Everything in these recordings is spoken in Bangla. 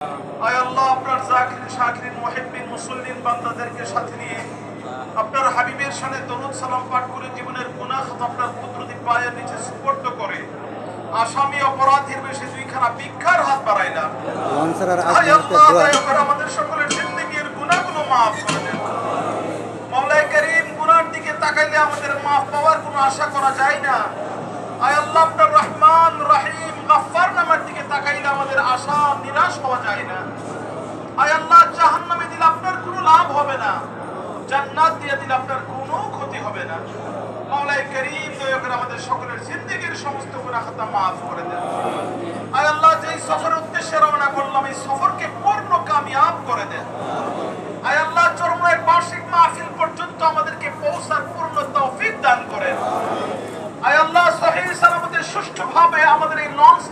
আয় আল্লাহ আপনার জাকিরিন শাকিরিন মুহিব্বিন মুসল্লিন বান্দাদেরকে সাথে নিয়ে আপনার হাবিবের সামনে দরুদ সালাম পাঠ করে জীবনের গুনাহ আপনার কুদরতি পায়ের নিচে সুপর্দ করে। আসামি অপরাধীর বেশি দুইখানা ভিক্ষার হাত বাড়াইলাম লঞ্চারের আয় আল্লাহ দয়া। করে আমাদের সকলের জিন্দেগীর গুনাহগুলো মাফ করে দেন। মাওলাই করিম গুনার দিকে তাকাইলে আমাদের মাফ পাওয়ার কোনো আশা করা যায় না। আয় আল্লাহ আপনার রহমান রহিম তাকাইলে আমাদের আশা নিরাশ হওয়া যায় না। আয় আল্লাহ, জাহান্নামে দিলে আপনার কোনো লাভ হবে না। জান্নাত দিয়ে দিলে আপনার কোনো ক্ষতি হবে না। মাওলাই করিম, দয়া করে আমাদের সকলের জিন্দেগীর সমস্ত গুনাহ খাতা মাফ করে দেন। আয় আল্লাহ, যেই সফরের উদ্দেশ্যে রওনা করলাম, এই সফরকে পূর্ণ কামিয়াব করে দেন। আয় আল্লাহ চরমের বার্ষিক মাহফিল পর্যন্ত আমাদেরকে পৌঁছার পূর্ণ তৌফিক দান করেন আয় আল্লাহ সহিহ সালামতে সুষ্ঠুভাবে আমাদের এই লঞ্চ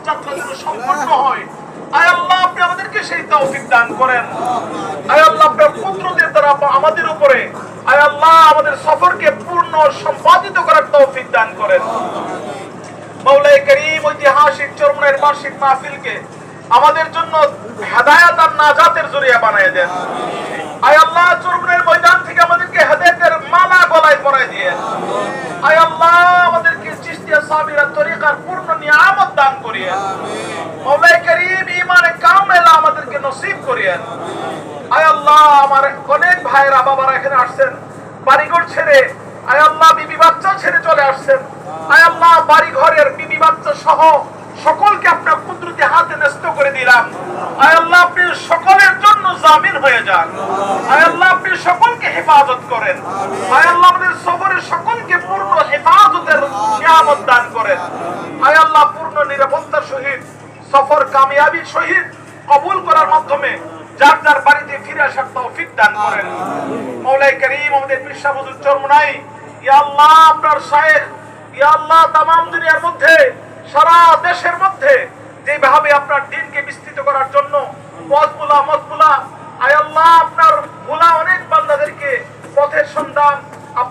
আমাদের উপরে। আয় আল্লাহ, আমাদের সফরকে পূর্ণ সম্পাদিত করার তৌফিক দান করেন। মৌলাই করিম, ঐতিহাসিক চরমনের বার্ষিক আমাদের জন্য হেদায়াত আর নাজাতের জরিয়া বানিয়ে দেন। আয় আল্লাহ চরমনের ময়দান থেকে আমাদেরকে হেদায়েতের মালা গলায় পরায় দিয়ে আয় আল্লাহ আমাদেরকে চিস্তিয়া তরিকার পূর্ণ নিয়ামত দান করিয়ে মৌলাই করিম ইমানে কামেলা আমাদেরকে নসিব করিয়েন। আয় আল্লাহ আমার অনেক ভাইয়েরা বাবারা এখানে আসছেন। বাড়িঘর ছেড়ে আয় আল্লাহ বিবি বাচ্চা ছেড়ে চলে আসছেন। আয় আল্লাহ বাড়ি ঘরের বিবি বাচ্চা সহ সকলকে আপনার কুদরতি হাতে ন্যস্ত করে দিলাম। আয় আল্লাহ আপনি সকলের জন্য জামিন হয়ে যান। আয় আল্লাহ আপনি সকলকে হেফাজত করেন। আয় আল্লাহ আমাদের সকলকে পূর্ণ হেফাজতের নিয়ামত দান করেন। আয় আল্লাহ, পূর্ণ নিরাপত্তার সহিত, সফর কামিয়াবির সহিত কবুল করার মাধ্যমে যার যার বাড়িতে ফিরে আসার তৌফিক দান করেন। মৌলাই করিম আমাদের পিসা হুজুর চরমনাই, ইয়া আল্লাহ আপনার শায়েখ, ইয়া আল্লাহ তামাম দুনিয়ার মধ্যে, সারা দেশের মধ্যে যেভাবে আপনার দিনকে বিস্তৃত করার জন্য পথগুলা, মতগুলা আয় আল্লাহ আপনার ভোলা অনেক বান্দাদেরকে পথের সন্ধান